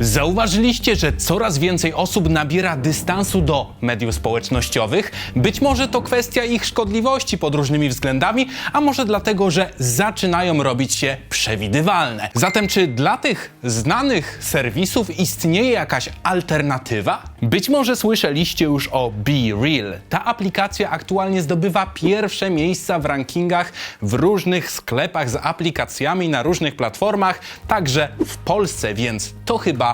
Zauważyliście, że coraz więcej osób nabiera dystansu do mediów społecznościowych? Być może to kwestia ich szkodliwości pod różnymi względami, a może dlatego, że zaczynają robić się przewidywalne. Zatem czy dla tych znanych serwisów istnieje jakaś alternatywa? Być może słyszeliście już o Be Real. Ta aplikacja aktualnie zdobywa pierwsze miejsca w rankingach w różnych sklepach z aplikacjami na różnych platformach, także w Polsce, więc to chyba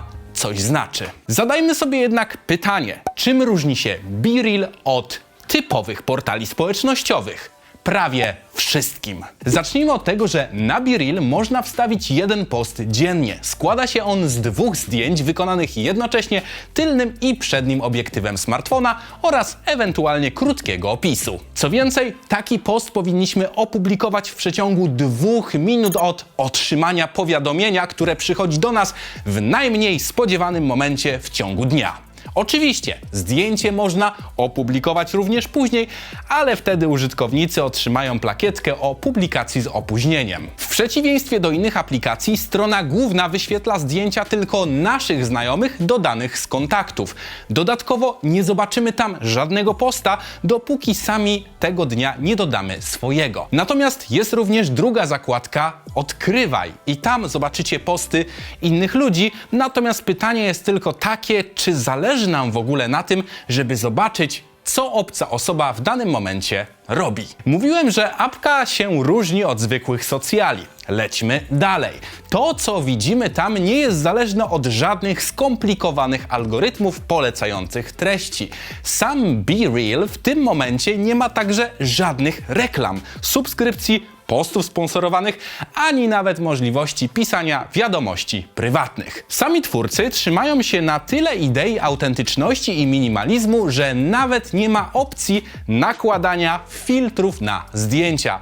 coś znaczy. Zadajmy sobie jednak pytanie, czym różni się BeReal od typowych portali społecznościowych? Prawie wszystkim. Zacznijmy od tego, że na BeReal można wstawić jeden post dziennie. Składa się on z dwóch zdjęć wykonanych jednocześnie tylnym i przednim obiektywem smartfona oraz ewentualnie krótkiego opisu. Co więcej, taki post powinniśmy opublikować w przeciągu dwóch minut od otrzymania powiadomienia, które przychodzi do nas w najmniej spodziewanym momencie w ciągu dnia. Oczywiście, zdjęcie można opublikować również później, ale wtedy użytkownicy otrzymają plakietkę o publikacji z opóźnieniem. W przeciwieństwie do innych aplikacji, strona główna wyświetla zdjęcia tylko naszych znajomych dodanych z kontaktów. Dodatkowo nie zobaczymy tam żadnego posta, dopóki sami tego dnia nie dodamy swojego. Natomiast jest również druga zakładka Odkrywaj i tam zobaczycie posty innych ludzi. Natomiast pytanie jest tylko takie, czy zależy nam w ogóle na tym, żeby zobaczyć, co obca osoba w danym momencie robi. Mówiłem, że apka się różni od zwykłych socjali. Lećmy dalej. To, co widzimy tam, nie jest zależne od żadnych skomplikowanych algorytmów polecających treści. Sam BeReal w tym momencie nie ma także żadnych reklam, subskrypcji, postów sponsorowanych, ani nawet możliwości pisania wiadomości prywatnych. Sami twórcy trzymają się na tyle idei autentyczności i minimalizmu, że nawet nie ma opcji nakładania filtrów na zdjęcia.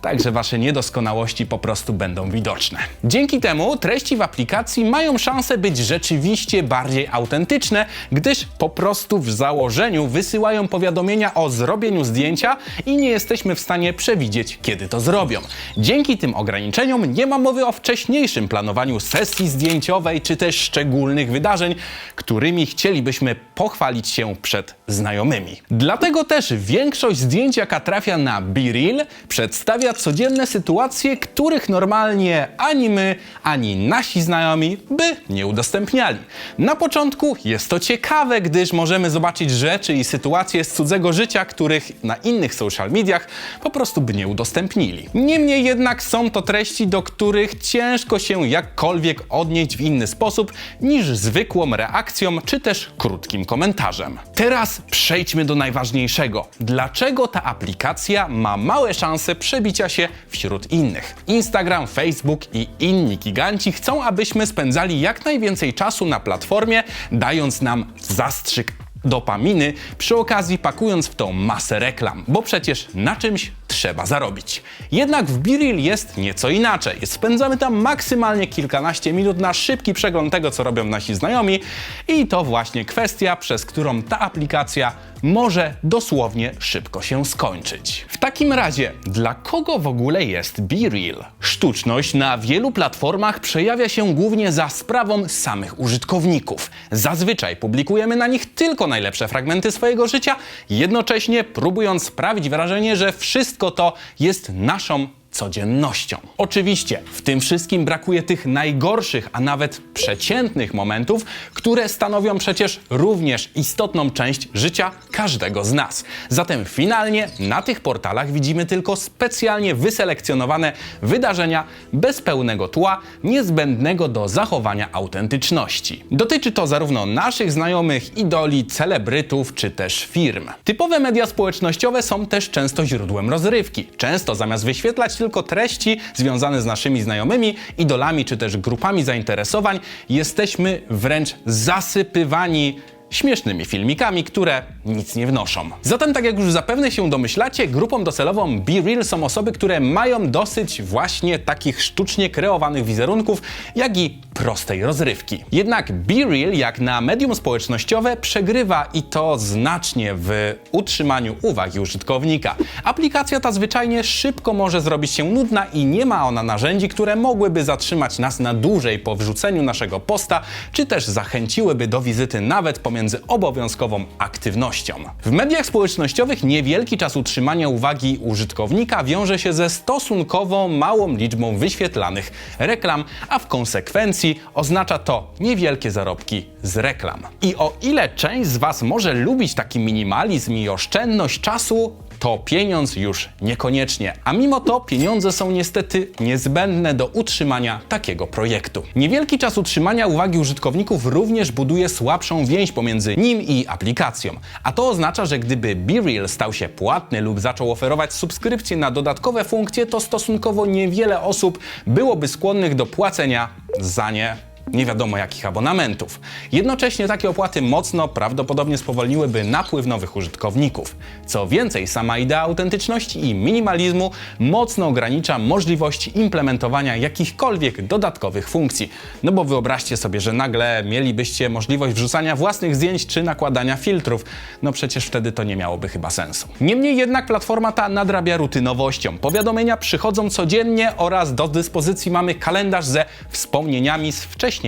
Także wasze niedoskonałości po prostu będą widoczne. Dzięki temu treści w aplikacji mają szansę być rzeczywiście bardziej autentyczne, gdyż po prostu w założeniu wysyłają powiadomienia o zrobieniu zdjęcia i nie jesteśmy w stanie przewidzieć, kiedy to zrobią. Dzięki tym ograniczeniom nie ma mowy o wcześniejszym planowaniu sesji zdjęciowej czy też szczególnych wydarzeń, którymi chcielibyśmy pochwalić się przed znajomymi. Dlatego też większość zdjęć, jaka trafia na BeReal, przedstawia codzienne sytuacje, których normalnie ani my, ani nasi znajomi by nie udostępniali. Na początku jest to ciekawe, gdyż możemy zobaczyć rzeczy i sytuacje z cudzego życia, których na innych social mediach po prostu by nie udostępnili. Niemniej jednak są to treści, do których ciężko się jakkolwiek odnieść w inny sposób niż zwykłą reakcją czy też krótkim komentarzem. Teraz przejdźmy do najważniejszego. Dlaczego ta aplikacja ma małe szanse przebicia się wśród innych? Instagram, Facebook i inni giganci chcą, abyśmy spędzali jak najwięcej czasu na platformie, dając nam zastrzyk dopaminy, przy okazji pakując w to masę reklam, bo przecież na czymś trzeba zarobić. Jednak w Biril jest nieco inaczej. Spędzamy tam maksymalnie kilkanaście minut na szybki przegląd tego, co robią nasi znajomi i to właśnie kwestia, przez którą ta aplikacja może dosłownie szybko się skończyć. W takim razie, dla kogo w ogóle jest BeReal? Sztuczność na wielu platformach przejawia się głównie za sprawą samych użytkowników. Zazwyczaj publikujemy na nich tylko najlepsze fragmenty swojego życia, jednocześnie próbując sprawić wrażenie, że wszystko to jest naszą codziennością. Oczywiście w tym wszystkim brakuje tych najgorszych, a nawet przeciętnych momentów, które stanowią przecież również istotną część życia każdego z nas. Zatem finalnie na tych portalach widzimy tylko specjalnie wyselekcjonowane wydarzenia bez pełnego tła, niezbędnego do zachowania autentyczności. Dotyczy to zarówno naszych znajomych, idoli, celebrytów czy też firm. Typowe media społecznościowe są też często źródłem rozrywki. Często zamiast wyświetlać tylko treści związane z naszymi znajomymi, idolami czy też grupami zainteresowań, jesteśmy wręcz zasypywani śmiesznymi filmikami, które nic nie wnoszą. Zatem, tak jak już zapewne się domyślacie, grupą docelową BeReal są osoby, które mają dosyć właśnie takich sztucznie kreowanych wizerunków, jak i prostej rozrywki. Jednak BeReal, jak na medium społecznościowe, przegrywa i to znacznie w utrzymaniu uwagi użytkownika. Aplikacja ta zwyczajnie szybko może zrobić się nudna i nie ma ona narzędzi, które mogłyby zatrzymać nas na dłużej po wrzuceniu naszego posta, czy też zachęciłyby do wizyty nawet pomiędzy obowiązkową aktywnością. W mediach społecznościowych niewielki czas utrzymania uwagi użytkownika wiąże się ze stosunkowo małą liczbą wyświetlanych reklam, a w konsekwencji oznacza to niewielkie zarobki z reklam. I o ile część z Was może lubić taki minimalizm i oszczędność czasu, to pieniądz już niekoniecznie. A mimo to pieniądze są niestety niezbędne do utrzymania takiego projektu. Niewielki czas utrzymania uwagi użytkowników również buduje słabszą więź pomiędzy nim i aplikacją. A to oznacza, że gdyby BeReal stał się płatny lub zaczął oferować subskrypcje na dodatkowe funkcje, to stosunkowo niewiele osób byłoby skłonnych do płacenia za nie nie wiadomo jakich abonamentów. Jednocześnie takie opłaty mocno prawdopodobnie spowolniłyby napływ nowych użytkowników. Co więcej, sama idea autentyczności i minimalizmu mocno ogranicza możliwości implementowania jakichkolwiek dodatkowych funkcji. No bo wyobraźcie sobie, że nagle mielibyście możliwość wrzucania własnych zdjęć czy nakładania filtrów. No przecież wtedy to nie miałoby chyba sensu. Niemniej jednak platforma ta nadrabia rutynowością. Powiadomienia przychodzą codziennie oraz do dyspozycji mamy kalendarz ze wspomnieniami z wcześniejszych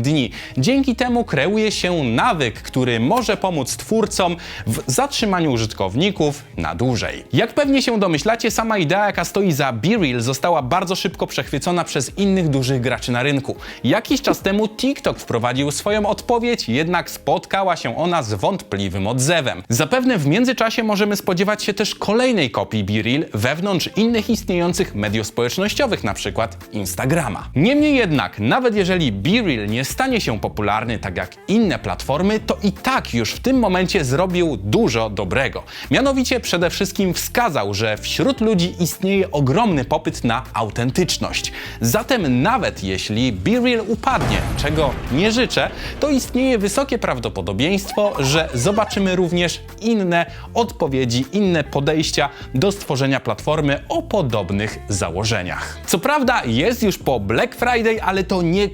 dni. Dzięki temu kreuje się nawyk, który może pomóc twórcom w zatrzymaniu użytkowników na dłużej. Jak pewnie się domyślacie, sama idea, jaka stoi za BeReal, została bardzo szybko przechwycona przez innych dużych graczy na rynku. Jakiś czas temu TikTok wprowadził swoją odpowiedź, jednak spotkała się ona z wątpliwym odzewem. Zapewne w międzyczasie możemy spodziewać się też kolejnej kopii BeReal wewnątrz innych istniejących mediów społecznościowych, przykład Instagrama. Niemniej jednak, nawet jeżeli BeReal nie stanie się popularny tak jak inne platformy, to i tak już w tym momencie zrobił dużo dobrego. Mianowicie przede wszystkim wskazał, że wśród ludzi istnieje ogromny popyt na autentyczność. Zatem nawet jeśli BeReal upadnie, czego nie życzę, to istnieje wysokie prawdopodobieństwo, że zobaczymy również inne odpowiedzi, inne podejścia do stworzenia platformy o podobnych założeniach. Co prawda jest już po Black Friday, ale to nie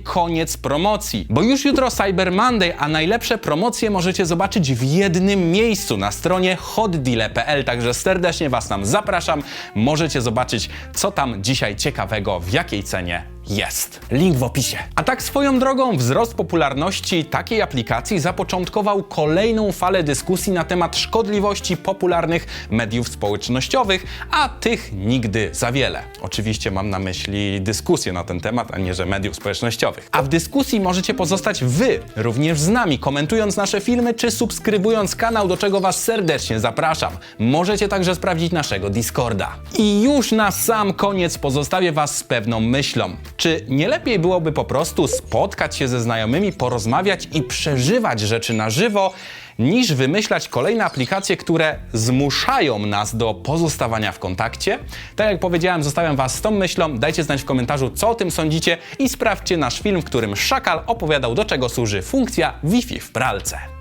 koniec promocji, bo już jutro Cyber Monday, a najlepsze promocje możecie zobaczyć w jednym miejscu na stronie hotdeal.pl, także serdecznie Was tam zapraszam. Możecie zobaczyć, co tam dzisiaj ciekawego, w jakiej cenie jest. Link w opisie. A tak swoją drogą wzrost popularności takiej aplikacji zapoczątkował kolejną falę dyskusji na temat szkodliwości popularnych mediów społecznościowych, a tych nigdy za wiele. Oczywiście mam na myśli dyskusję na ten temat, a nie że mediów społecznościowych. A w dyskusji możecie pozostać wy, również z nami, komentując nasze filmy czy subskrybując kanał, do czego was serdecznie zapraszam. Możecie także sprawdzić naszego Discorda. I już na sam koniec pozostawię was z pewną myślą. Czy nie lepiej byłoby po prostu spotkać się ze znajomymi, porozmawiać i przeżywać rzeczy na żywo, niż wymyślać kolejne aplikacje, które zmuszają nas do pozostawania w kontakcie? Tak jak powiedziałem, zostawiam Was z tą myślą. Dajcie znać w komentarzu, co o tym sądzicie i sprawdźcie nasz film, w którym Szakal opowiadał, do czego służy funkcja Wi-Fi w pralce.